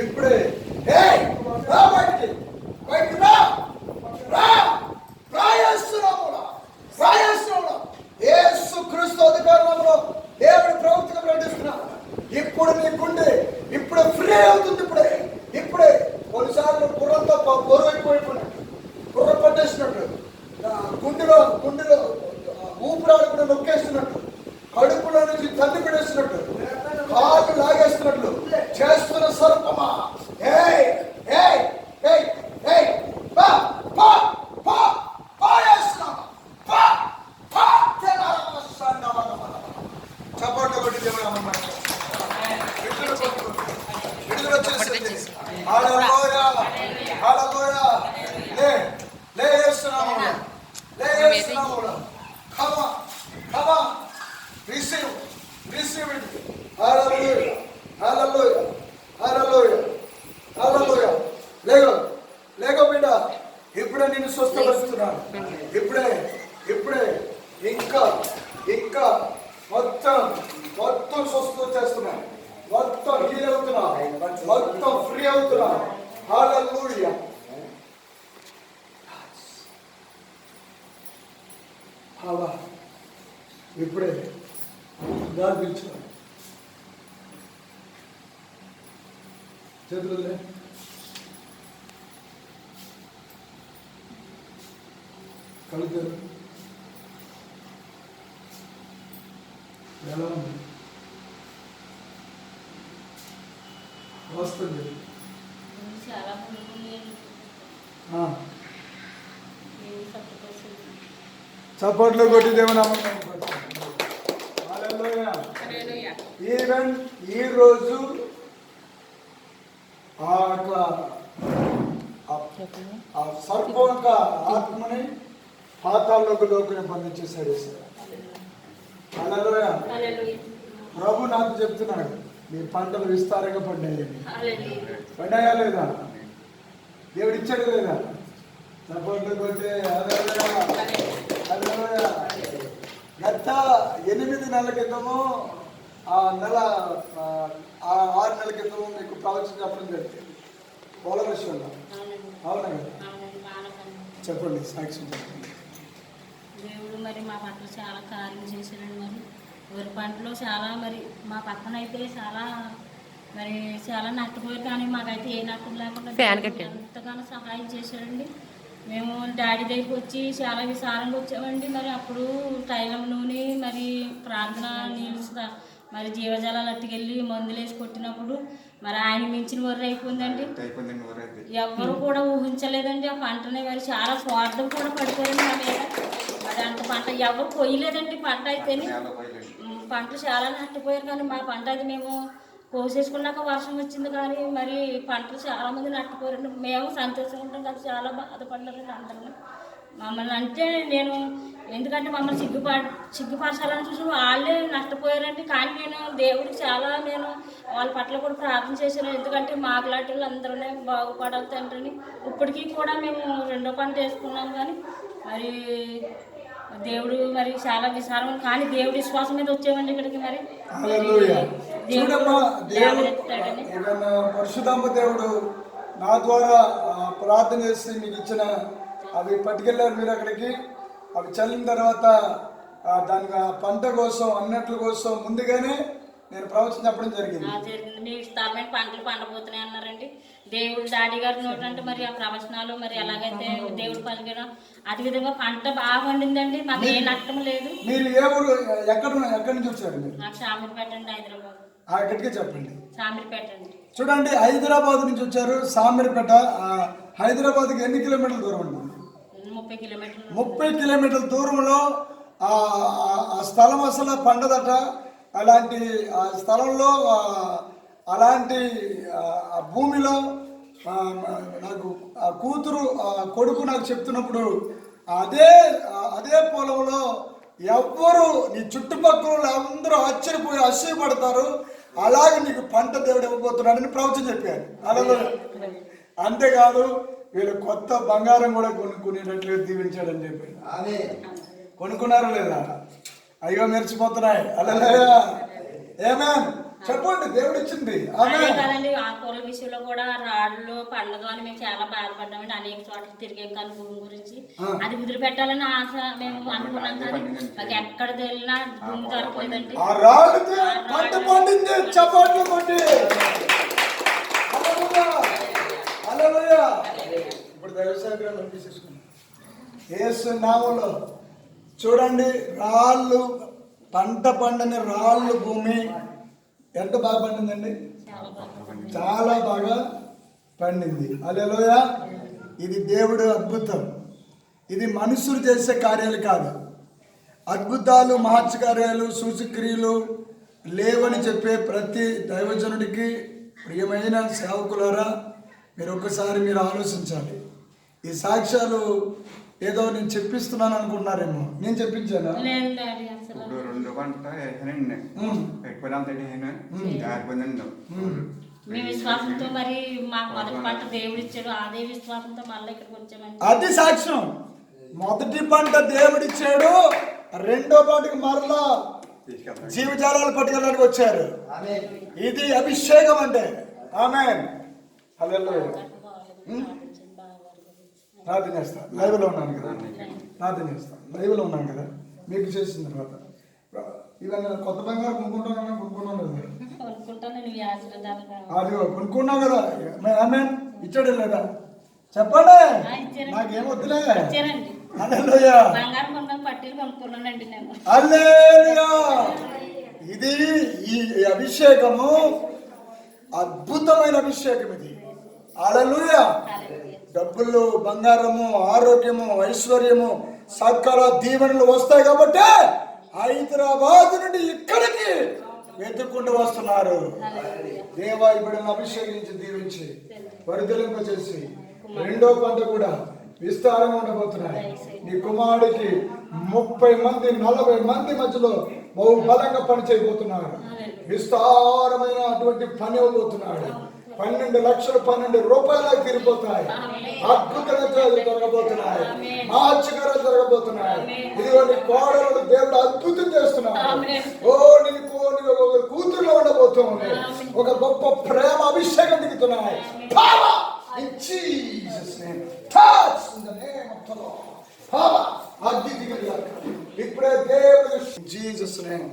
ఇప్పుడే. ఏయ్, రా బయటికి. బయటికి రా. రా. ప్రాయస్తున్నామురా ప్రాయస్తున్నామురా యేసు క్రీస్తు అధికారంలో దేవుడి ప్రవృత్తిగా ప్రకటిస్తున్నా ఇప్పుడు నీ ఇప్పుడే నేను స్వస్థపరుస్తున్నాను. ఇప్పుడే ఇప్పుడే ఇంకా ఇంకా మొత్తం మొత్తం స్వస్థత చేస్తున్నా మొత్తం హీల్ అవుతున్నా మొత్తం ఫ్రీ అవుతున్నా ఇప్పుడే దారి పిలుచుకో. చేతులు కలుగుతారు ఎలా ఉంది? వస్తుంది చాలా చప్పట్లు కొట్టి దేవునామం ఈవెన్ ఈ రోజు ఆ యొక్క ఆ- ఆ సర్పం యొక్క ఆత్మని పాతాల్లోకి లోకుని బంధించేశాడు. హల్లెలూయా. ప్రభు నాకు చెప్తున్నాడు మీ పంటలు విస్తారంగా పడ్డాయని పడ్డాయా లేదా? దేవుడు ఇచ్చాడు లేదా. గత ఎనిమిది నెలల క్రితము ఆ నెల ఆరు నెలల క్రితము మీకు ప్రవచన చెప్పడం జరిగింది. పోల విషయంలో. అవునా? కదా చెప్పండి సాక్ష్యం చెప్పండి దేవుడు మరి మా పట్ల చాలా కార్యం చేశాడండి మరి. వరి పంటలో చాలా మరి మా పక్కన అయితే చాలా మరి చాలా నష్టపోయారు కానీ మాకైతే ఏ నష్టం లేకుండా. ఎంతగానో సహాయం చేశాడండి. మేము డాడీ దగ్గరికి వచ్చి చాలా విశాలంగా వచ్చామండి. మరి అప్పుడు తైలం నూనె మరి ప్రార్థన నీళ్ళు మరి జీవజాలాలు అట్టుకెళ్ళి మందులు వేసి కొట్టినప్పుడు మరి ఆయన మించిన వర్రి అయిపోయిందండి. ఎవ్వరు కూడా ఊహించలేదండి. ఆ పంటని మరి చాలా స్వార్థం కూడా పడిపోయింది మా మీద. మరి అంత పంట ఎవరు కొయ్యలేదండి. పంట అయితేని పంట చాలా నష్టపోయారు కానీ మా పంట అది మేము కోసేసుకున్నాక వర్షం వచ్చింది కానీ మరి పంటలు చాలా మంది నష్టపోయారండి. మేము సంతోషంగా ఉంటాం కానీ చాలా బాధపడ్డారండి అందరూ. మమ్మల్ని అంటే నేను ఎందుకంటే మమ్మల్ని సిగ్గుప సిగ్గుపరచాలని చూసి వాళ్ళే నష్టపోయారండి. కానీ నేను దేవుడికి చాలా నేను వాళ్ళ పట్ల కూడా ప్రార్థన చేశాను. ఎందుకంటే మాకులాంటి వాళ్ళు అందరూనే బాగుపడాలి తండ్రిని. ఇప్పటికీ కూడా మేము రెండో పంట వేసుకున్నాం కానీ మరి దేవుడు మరి చాలా విశాలం కానీ దేవుడి విశ్వాసం మీద వచ్చామండి ఇక్కడికి మరి. చూడమ్మా దేవుడు పరిశుధాంబ దేవుడు నా ద్వారా ప్రార్థన చేసి మీకు ఇచ్చిన అవి పట్టుకెళ్ళారు మీరు అక్కడికి. అవి చల్లిన తర్వాత ఆ పంట కోసం అన్నట్ల కోసం ముందుగానే నేను ప్రవచన చెప్పడం జరిగింది జరిగింది. మీ పంటలు పండబోతున్నాయి అన్నారండి. దేవుడు డాడీ గారి నోటంటే మరి ఆ ప్రవచనాలు మరి ఎలాగైతే దేవుడు పలికినా అదే విధంగా పంట బాగా పండిందండి. మాకు ఏ నష్టం లేదు. మీరు ఏ ఊరు ఎక్కడ ఎక్కడి నుంచి వచ్చారు మీరు? నాకు షామీర్పేట అండి హైదరాబాద్. ఆ, ఇక్కడికే చెప్పండి చూడండి హైదరాబాద్ నుంచి వచ్చారు సామీర్పేట హైదరాబాద్కి ఎన్ని కిలోమీటర్ల దూరం ఉంటుంది ముప్పై కిలోమీటర్లు. దూరంలో ఆ స్థలం అసలు పండదట. అలాంటి ఆ స్థలంలో అలాంటి ఆ, భూమిలో నాకు ఆ కూతురు కొడుకు నాకు చెప్తున్నప్పుడు అదే అదే పొలంలో ఎవ్వరు నీ చుట్టుపక్కల అందరూ ఆశ్చర్యపోయి ఆశ్చర్యపడతారు. అలాగే నీకు పంట దేవుడు ఇవ్వబోతున్నాడని ప్రవచనం చెప్పారు అలా అంతేకాదు వీళ్ళు కొత్త బంగారం కూడా కొనుక్కునేటట్లుగా దీవించాడని చెప్పి కొనుక్కున్నారా లేదా? అయ్యో మెరిచిపోతున్నాయి అలా ఏమే చెప్పండి దేవుడు ఇచ్చింది అదే కదండి ఆ కూరల విషయంలో కూడా రాళ్ళు పండదు అని మేము చాలా బాధపడ్డామండి. అనేక చోట్ల తిరిగాం కానీ భూమి గురించి. అది వదిలిపెట్టాలని ఆశ మేము అనుకున్నాం కానీ మాకు ఎక్కడ తెలినా భూమి దొరకలేదండి ఆ పంట పండింది చపాట్లు కొట్టి. ఇప్పుడు నామంలో చూడండి రాళ్ళు పంట పండని రాళ్ళు భూమి ఎంత బాగా పండిందండి? చాలా బాగా పండింది. అలెలోయ ఇది దేవుడు అద్భుతం. ఇది మనుషులు చేసే కార్యాలు కాదు. అద్భుతాలు మహత్కార్యాలు సూచక్రియలు లేవని చెప్పే ప్రతి దైవజనుడికి ప్రియమైన సేవకులారా మీరు ఒక్కసారి మీరు ఆలోచించాలి. ఈ సాక్ష్యాలు ఏదో నేను చెప్పిస్తున్నాను అనుకుంటున్నారేమో నేను చెప్పించానా? ఇప్పుడు రెండు పంట వేసానండి ఉమ్, ఎక్కువ అంత వేసాను జారిపోయిందండి. మీ విశ్వాసంతో మరి మాకు మొదటి పంట దేవుడు ఇచ్చాడు. అదే విశ్వాసంతో మళ్ళీ ఇక్కడికి వచ్చామండి. అది సాక్ష్యం. మొదటి పంట దేవుడిచ్చాడు రెండో పంటకి మరలా జీవజాలాలు పట్టుకెళ్ళడానికి వచ్చారు. ఇది అభిషేకం అంటే. ఆమె ప్రార్థన చేస్తా లైవ్లో ఉన్నాను కదా. ప్రార్థన చేస్తా లైవ్లో ఉన్నాను కదా. మీకు చేసిన తర్వాత. ఇవన్నీ కొత్త బంగారు కొనుక్కుంటాను కొనుక్కున్నాను కదా. అది కొనుక్కున్నావు కదా. ఆమె ఇచ్చాడు లేదా చెప్పండి ఇచ్చారండి. నాకేం వద్దులే. ఇది ఈ అభిషేకము. అద్భుతమైన అభిషేకం ఇది. హల్లెలూయా డబ్బులు బంగారము ఆరోగ్యము ఐశ్వర్యము సకల దీవెనలు వస్తాయి కాబట్టి హైదరాబాద్ నుండి ఇక్కడికి వెతుక్కుంటూ వస్తున్నారు. దేవా ఇప్పుడు అభిషేకించి దీవించి వరిదలింప చేసి రెండో పంట కూడా విస్తారంగా ఉండబోతున్నాయి. నీ కుమారుడికి ముప్పై మంది నలభై మంది మధ్యలో బహుబలంగా పని చేయబోతున్నాడు విస్తారమైన అటువంటి పని అవబోతున్నాడు పన్నెండు లక్షలు పన్నెండు రూపాయలకు తిరిగిపోతాయి అద్భుతంగా జరగబోతున్నాయి. మార్చికరం జరగబోతున్నాయి. ఇదిగోండి కోడలు దేవుడు అద్భుతం చేస్తున్నాడు. ఓ నీకు ఒక కూతురులో ఉండబోతుంది ఒక గొప్ప ప్రేమ అభిషేకం దిగుతున్నాయి. ఇప్పుడే దేవుడు జీసస్ నేమ్